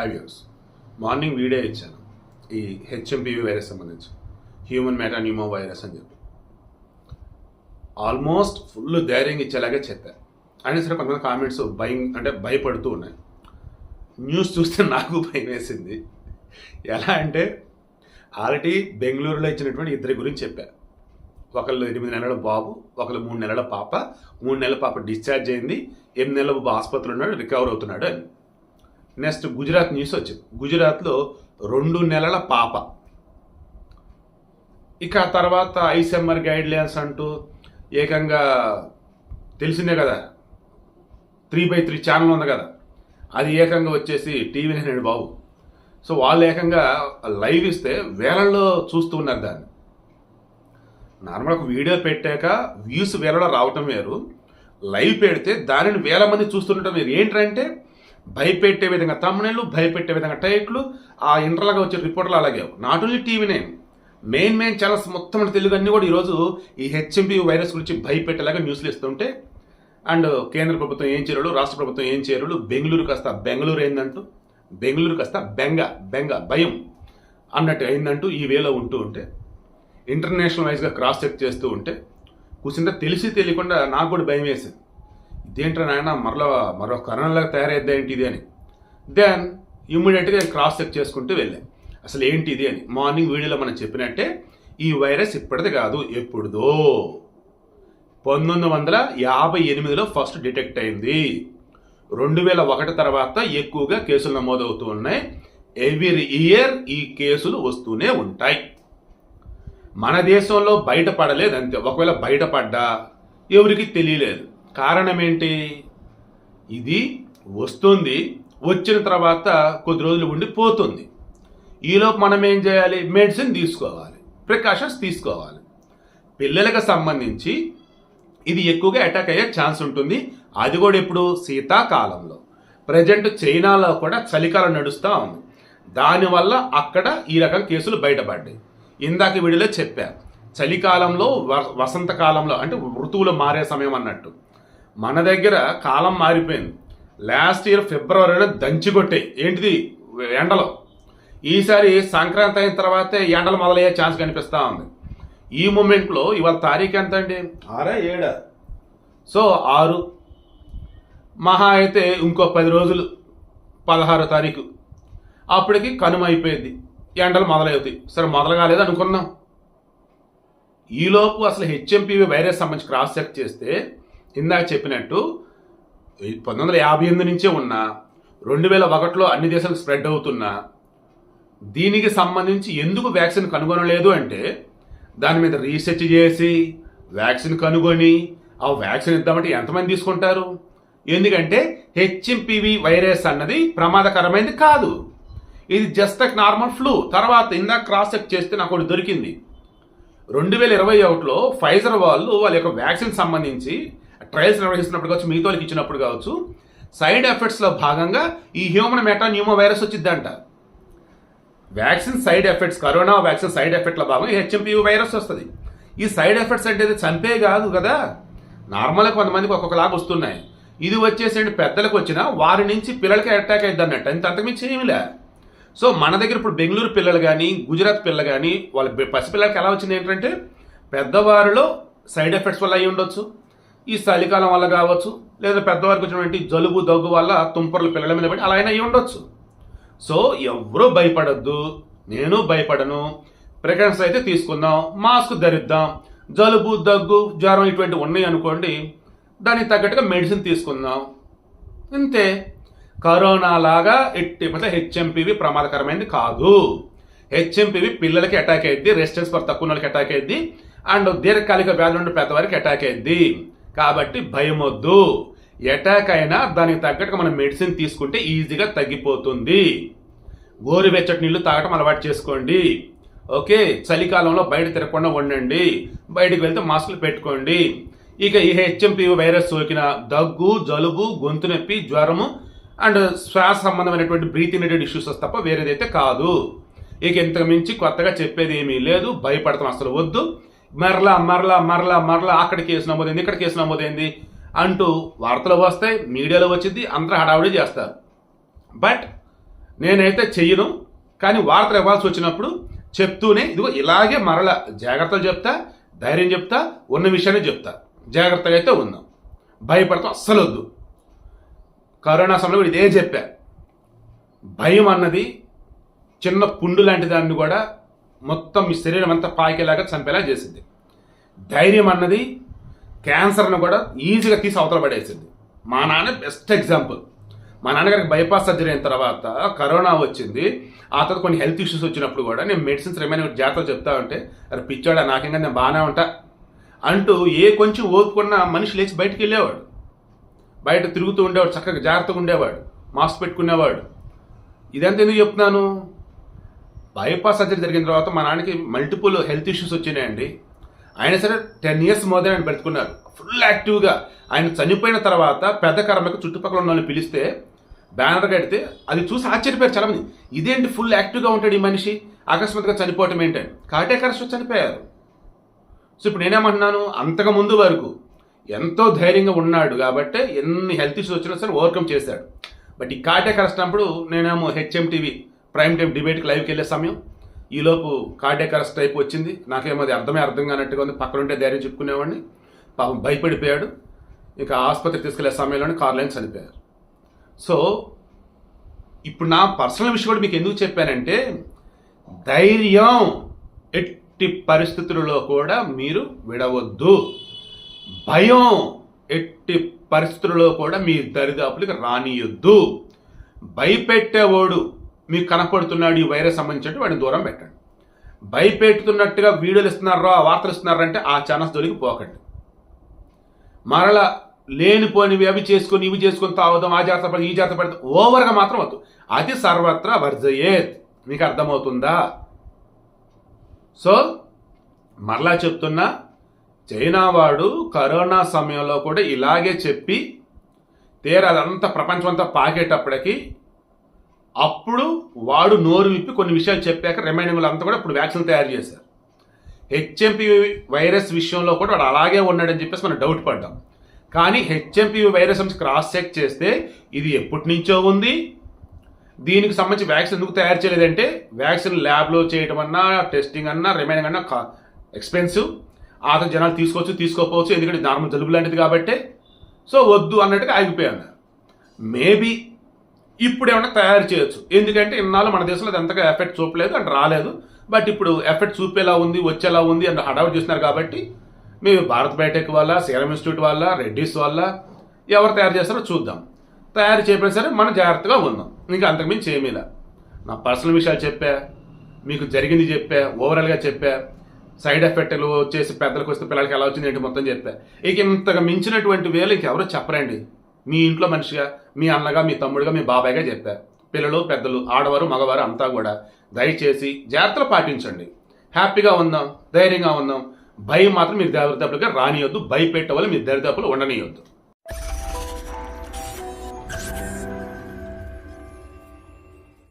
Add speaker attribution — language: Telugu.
Speaker 1: ఫైవ్ ఇయర్స్ మార్నింగ్ వీడియో ఇచ్చాను. ఈ హెచ్ఎంపివి వైరస్ సంబంధించి. హ్యూమన్ మెటాన్యూమో వైరస్ అని చెప్పి. ఆల్మోస్ట్ ఫుల్ ధైర్యం ఇచ్చేలాగే చెప్పారు. అయినా సరే కొంతమంది కామెంట్స్ భయం అంటే భయపడుతూ ఉన్నాయి. న్యూస్ చూస్తే నాకు భయం వేసింది. ఎలా అంటే ఆల్రెడీ బెంగళూరులో ఇచ్చినటువంటి ఇద్దరి గురించి చెప్పారు ఒకళ్ళు ఎనిమిది నెలల బాబు ఒకళ్ళు మూడు నెలల పాప. మూడు నెలల పాప డిశ్చార్జ్ అయింది. ఎనిమిది నెలల బాబు ఆసుపత్రిలో ఉన్నాడు రికవర్ అవుతున్నాడు అని. నెక్స్ట్ గుజరాత్ న్యూస్ వచ్చింది. గుజరాత్లో రెండు నెలల పాప. ఇక ఆ తర్వాత ఐసెంఆర్ గైడ్ లైన్స్ అంటూ ఏకంగా తెలిసిందే కదా. త్రీ బై త్రీ ఛానల్ ఉంది కదా. అది ఏకంగా వచ్చేసి టీవీ నేను బాబు. సో వాళ్ళు ఏకంగా లైవ్ ఇస్తే వేలల్లో చూస్తూ ఉన్నారు దాన్ని. నార్మల్ ఒక వీడియో పెట్టాక వ్యూస్ వేలలో రావటం వేరు. లైవ్ పెడితే దానిని వేల మంది చూస్తుండటం వేరు. ఏంటంటే భయపెట్టే విధంగా తమ్ముళ్ళు భయపెట్టే విధంగా టైట్లు ఆ ఇంటర్లాగా వచ్చే రిపోర్టర్లు అలాగే. నాట్ ఓన్లీ టీవీనే మెయిన్ మెయిన్ ఛానల్స్ మొత్తం తెలుగు అన్ని కూడా ఈరోజు ఈ హెచ్ఎంపీ వైరస్ గురించి భయపెట్టేలాగా న్యూస్లు ఇస్తుంటే అండ్ కేంద్ర ప్రభుత్వం ఏం చర్యలు రాష్ట్ర ప్రభుత్వం ఏం చర్యలు బెంగళూరు కాస్త బెంగళూరు ఏందంటూ బెంగళూరు కాస్త బెంగ బెంగ భయం అన్నట్టు అయిందంటూ ఈ వేలో ఉంటూ ఉంటే ఇంటర్నేషనల్ వైజ్గా క్రాస్ చెక్ చేస్తూ ఉంటే కూర్చుంటే తెలిసి తెలియకుండా నాకు కూడా భయం వేసింది. దేంట్లో నాయన మరలా మరో కరోనాలాగా తయారైద్దా ఏంటి ఇది అని దెన్ ఇమ్మీడియట్గా నేను క్రాస్ చెక్ చేసుకుంటూ వెళ్ళాను. అసలు ఏంటి ఇది అని. మార్నింగ్ వీడియోలో మనం చెప్పినట్టే ఈ వైరస్ ఇప్పటిది కాదు ఎప్పుడుదో. పంతొమ్మిది వందల యాభై ఎనిమిదిలో ఫస్ట్ డిటెక్ట్ అయింది. రెండు వేల ఒకటి తర్వాత ఎక్కువగా కేసులు నమోదవుతూ ఉన్నాయి. ఎవ్రీ ఇయర్ ఈ కేసులు వస్తూనే ఉంటాయి. మన దేశంలో బయటపడలేదు అంతే. ఒకవేళ బయటపడ్డా ఎవరికి తెలియలేదు. కారణం ఏంటి ఇది వస్తుంది వచ్చిన తర్వాత కొద్ది రోజులు ఉండి పోతుంది. ఈలోపు మనం ఏం చేయాలి? మెడిసిన్ తీసుకోవాలి ప్రికాషన్స్ తీసుకోవాలి. పిల్లలకు సంబంధించి ఇది ఎక్కువగా అటాక్ అయ్యే ఛాన్స్ ఉంటుంది. అది కూడా ఇప్పుడు శీతాకాలంలో. ప్రజెంట్ చైనాలో కూడా చలికాలం నడుస్తూ ఉంది. దానివల్ల అక్కడ ఈ రకం కేసులు బయటపడ్డాయి. ఇందాక వీడియోలో చెప్పారు చలికాలంలో వ- వసంతకాలంలో అంటే ఋతువులు మారే సమయం అన్నట్టు. మన దగ్గర కాలం మారిపోయింది. లాస్ట్ ఇయర్ ఫిబ్రవరిలో దంచి కొట్టాయి. ఏంటిది? ఎండలో. ఈసారి సంక్రాంతి అయిన తర్వాతే ఎండలు మొదలయ్యే ఛాన్స్ కనిపిస్తూ ఉంది. ఈ మూమెంట్లో ఇవాళ తారీఖు ఎంత అండి ఆరా ఏడా. సో ఆరు. మహా అయితే ఇంకో పది రోజులు. పదహారో తారీఖు. అప్పటికి కనుమ అయిపోయింది. ఎండలు మొదలవుతాయి సరే మొదలు కాలేదు అనుకున్నాం ఈలోపు అసలు హెచ్ఎంపీవి వైరస్ సంబంధించి క్రాస్ చెక్ చేస్తే ఇందాక చెప్పినట్టు పంతొమ్మిది వందల యాభై ఎనిమిది నుంచే ఉన్న రెండు వేల ఒకటిలో అన్ని దేశాలు స్ప్రెడ్ అవుతున్నా దీనికి సంబంధించి ఎందుకు వ్యాక్సిన్ కనుగొనలేదు అంటే దాని మీద రీసెర్చ్ చేసి వ్యాక్సిన్ కనుగొని ఆ వ్యాక్సిన్ ఇద్దామంటే ఎంతమంది తీసుకుంటారు? ఎందుకంటే హెచ్ఎంపివి వైరస్ అన్నది ప్రమాదకరమైనది కాదు. ఇది జస్ట్ నార్మల్ ఫ్లూ తర్వాత ఇందాక క్రాస్ చెక్ చేస్తే నాకు ఒకటి దొరికింది. రెండు వేల ఇరవై ఒకటిలో ఫైజర్ వాళ్ళు వాళ్ళ యొక్క వ్యాక్సిన్ సంబంధించి ట్రయల్స్ నిర్వహిస్తున్నప్పుడు కావచ్చు మిగతా వాళ్ళకి ఇచ్చినప్పుడు కావచ్చు సైడ్ ఎఫెక్ట్స్లో భాగంగా ఈ హ్యూమన్ మెటాన్యూమో వైరస్ వచ్చిందంట. Vaccine side effects corona vaccine side ఎఫెక్ట్ల భాగంగా హెచ్ఎంపీ వైరస్ వస్తుంది. ఈ సైడ్ ఎఫెక్ట్స్ అంటే చంపే కాదు కదా. నార్మల్గా కొంతమందికి ఒక్కొక్కలాగా వస్తున్నాయి. ఇది వచ్చేసండి పెద్దలకు వచ్చినా వారి నుంచి పిల్లలకి అటాక్ అయింది అన్నట్టు అంత అంతకుమించి ఏమిలే సో మన దగ్గర ఇప్పుడు బెంగళూరు పిల్లలు కానీ గుజరాత్ పిల్లలు కానీ వాళ్ళ పసిపిల్లలకి ఎలా వచ్చింది ఏంటంటే పెద్దవారిలో సైడ్ ఎఫెక్ట్స్ వల్ల అయి ఉండొచ్చు. ఈ చలికాలం వల్ల కావచ్చు లేదా పెద్దవారికి వచ్చినటువంటి జలుబు దగ్గు వల్ల తుంపర్లు పిల్లల మీద పడి అలా అయినా అయి ఉండొచ్చు. సో ఎవరూ భయపడద్దు. నేను భయపడను. ప్రికాషన్స్ అయితే తీసుకుందాం. మాస్క్ ధరిద్దాం. జలుబు దగ్గు జ్వరం ఇటువంటి ఉన్నాయి అనుకోండి దానికి తగ్గట్టుగా మెడిసిన్ తీసుకుందాం. అంతే కరోనా లాగా ఎట్టి హెచ్ఎంపీవి ప్రమాదకరమైనది కాదు. హెచ్ఎంపీవి పిల్లలకి అటాక్ అయ్యింది రెసిస్టెన్స్ పర్ తక్కువ వాళ్ళకి అటాక్ అయ్యింది అండ్ దీర్ఘకాలిక వ్యాధులు ఉండే పెద్దవారికి అటాక్ అయ్యింది కాబట్టి భయం వద్దు అయినా దానికి తగ్గట్టుగా మనం మెడిసిన్ తీసుకుంటే ఈజీగా తగ్గిపోతుంది. గోరువెచ్చటి నీళ్ళు తాగటం అలవాటు చేసుకోండి. ఓకే చలికాలంలో బయట తిరగకుండా ఉండండి. బయటికి వెళ్తే మాస్కులు పెట్టుకోండి. ఇక ఈ హెచ్ఎంపీ వైరస్ సోకిన దగ్గు జలుబు గొంతు నొప్పి జ్వరము అండ్ శ్వాస సంబంధమైనటువంటి బ్రీతింగ్ రిలేటెడ్ ఇష్యూస్ తప్ప వేరేదైతే కాదు. ఇక ఇంతకు మించి కొత్తగా చెప్పేది ఏమీ లేదు. భయపడతాం అసలు వద్దు. మరలా మరలా మరలా మరలా అక్కడ కేసు నమోదైంది ఇక్కడ కేసు నమోదైంది అంటూ వార్తలు వస్తాయి మీడియాలో వచ్చింది అందరూ హడావుడి చేస్తారు. బట్ నేనైతే చెయ్యను కానీ వార్తలు ఇవ్వాల్సి వచ్చినప్పుడు చెప్తూనే ఇదిగో ఇలాగే మరల జాగ్రత్తలు చెప్తా ధైర్యం చెప్తా ఉన్న విషయాన్ని చెప్తా. జాగ్రత్తగా అయితే ఉందాం భయపడతాం అస్సలు వద్దు. కరోనా సమయంలో ఇదే చెప్పా. భయం అన్నది చిన్న పుండు లాంటి దాన్ని కూడా మొత్తం మీ శరీరం అంతా పాకేలాగా చంపేలా చేసింది. ధైర్యం అన్నది క్యాన్సర్ను కూడా ఈజీగా తీసి అవతల పడేసింది. మా నాన్న బెస్ట్ ఎగ్జాంపుల్. మా నాన్నగారికి బైపాస్ సర్జరీ అయిన తర్వాత కరోనా వచ్చింది. ఆ తర్వాత కొన్ని హెల్త్ ఇష్యూస్ వచ్చినప్పుడు కూడా నేను మెడిసిన్స్ రిమైన్ జాతర చెప్తా ఉంటే అరే పిచ్చాడా నాకేంగా నేను బాగానే ఉంటా అంటూ ఏ కొంచెం ఓపుకున్న మనిషి లేచి బయటికి వెళ్ళేవాడు. బయట తిరుగుతూ ఉండేవాడు చక్కగా జాగ్రత్తగా ఉండేవాడు మాస్క్ పెట్టుకునేవాడు. ఇదంతా ఎందుకు చెప్తున్నాను? బైపాస్ సర్జరీ జరిగిన తర్వాత మా నాన్నకి మల్టిపుల్ హెల్త్ ఇష్యూస్ వచ్చినాయండి. ఆయన సరే టెన్ ఇయర్స్ మోదే ఆయన పెట్టుకున్నారు ఫుల్ యాక్టివ్గా ఆయన చనిపోయిన తర్వాత పెద్ద కర్మకు చుట్టుపక్కల ఉన్న వాళ్ళని పిలిస్తే బ్యానర్ కడితే అది చూసి ఆశ్చర్యపోయారు చాలా మంది ఇదేంటి ఫుల్ యాక్టివ్గా ఉంటాడు ఈ మనిషి? అకస్మాత్తుగా చనిపోవటం ఏంటని కార్డియాక్ అరెస్ట్ చనిపోయారు. సో ఇప్పుడు నేనేమంటున్నాను? అంతకు ముందు వరకు ఎంతో ధైర్యంగా ఉన్నాడు కాబట్టి ఎన్ని హెల్త్ ఇష్యూస్ వచ్చినా సరే ఓవర్కమ్ చేశాడు. బట్ ఈ కార్డియాక్ అరెస్ట్ అప్పుడు నేనేమో హెచ్ఎంటీవీ ప్రైమ్ టైం డిబేట్కి లైవ్కి వెళ్ళే సమయం. ఈలోపు కార్డియాక్ అరెస్ట్ టైప్ వచ్చింది. నాకేమో అది అర్థమే అర్థం కానట్టుగా ఉంది. పక్కనుంటే ధైర్యం చెప్పుకునేవాడిని. పాపం భయపడిపోయాడు. ఇక ఆసుపత్రికి తీసుకెళ్ళే సమయంలోనే కార్లైన్ చనిపోయారు. సో ఇప్పుడు నా పర్సనల్ విషయం కూడా మీకు ఎందుకు చెప్పానంటే ధైర్యం ఎట్టి పరిస్థితులలో కూడా మీరు విడవద్దు. భయం ఎట్టి పరిస్థితులలో కూడా మీ దరిదాపులకు రానియొద్దు. భయపెట్టేవాడు మీకు కనపడుతున్నాడు ఈ వైరస్ సంబంధించినట్టు వాడిని దూరం పెట్టండి. భయపెడుతున్నట్టుగా వీడియోలు ఇస్తున్నారా వార్తలు ఇస్తున్నారంటే ఆ ఛానల్స్ దొరికి పోకండి. మరలా లేనిపోనివి అవి చేసుకొని ఇవి చేసుకొని తాగుదాం ఆ జాగ్రత్త పడి ఈ జాగ్రత్త పడతాం ఓవర్గా మాత్రం వద్దు. అది సర్వత్రా వర్జయేత్. మీకు అర్థమవుతుందా? సో మరలా చెప్తున్నా చైనా వాడు కరోనా సమయంలో కూడా ఇలాగే చెప్పి తీరా అదంతా ప్రపంచం అంతా పాకేటప్పటికి అప్పుడు వాడు నోరు విప్పి కొన్ని విషయాలు చెప్పాక రిమైనింగ్ అంతా కూడా ఇప్పుడు వ్యాక్సిన్ తయారు చేశారు. హెచ్ఎంపి వైరస్ విషయంలో కూడా వాడు అలాగే ఉన్నాడని చెప్పేసి మనం డౌట్ పడ్డాం. కానీ హెచ్ఎంపి వైరస్ క్రాస్ చెక్ చేస్తే ఇది ఎప్పటి నుంచో ఉంది. దీనికి సంబంధించి వ్యాక్సిన్ ఎందుకు తయారు చేయలేదంటే వ్యాక్సిన్ ల్యాబ్లో చేయడం అన్నా టెస్టింగ్ అన్నా రిమైనింగ్ అన్నా ఎక్స్పెన్సివ్ ఆ జనాలు తీసుకోవచ్చు తీసుకోకపోవచ్చు ఎందుకంటే నార్మల్ జలుబు లాంటిది కాబట్టి. సో వద్దు అన్నట్టుగా ఆగిపోయాను. మేబీ ఇప్పుడు ఏమైనా తయారు చేయొచ్చు. ఎందుకంటే ఇన్నాళ్ళు మన దేశంలో అది అంతగా ఎఫెక్ట్ చూపలేదు అండ్ రాలేదు. బట్ ఇప్పుడు ఎఫెక్ట్ చూపేలా ఉంది వచ్చేలా ఉంది అని హడావుట్ చేస్తున్నారు కాబట్టి మేము భారత్ బయోటెక్ వల్ల సీరం ఇన్స్టిట్యూట్ వల్ల రెడ్డిస్ వల్ల ఎవరు తయారు చేస్తారో చూద్దాం. తయారు చేయకపోయినా సరే మనం జాగ్రత్తగా ఉందాం. ఇంకా అంతకుమించి ఏమీలా నా పర్సనల్ విషయాలు చెప్పా మీకు జరిగింది చెప్పా ఓవరాల్గా చెప్పా సైడ్ ఎఫెక్ట్లు వచ్చేసి పెద్దలకు వస్తే పిల్లలకి ఎలా వచ్చింది ఏంటి మొత్తం చెప్పా. ఇక ఇంతగా మించినటువంటి వేలు ఇంకెవరో చెప్పరండి. మీ ఇంట్లో మనిషిగా మీ అన్నగా మీ తమ్ముడుగా మీ బాబాయ్గా చెప్పా. పిల్లలు పెద్దలు ఆడవారు మగవారు అంతా కూడా దయచేసి జాగ్రత్తలు పాటించండి. హ్యాపీగా ఉందాం ధైర్యంగా ఉందాం భయం మాత్రం మీరు దరిదాపులుగా రానియొద్దు భయపెట్టే వాళ్ళు మీ దరిదాపులు ఉండనియొద్దు.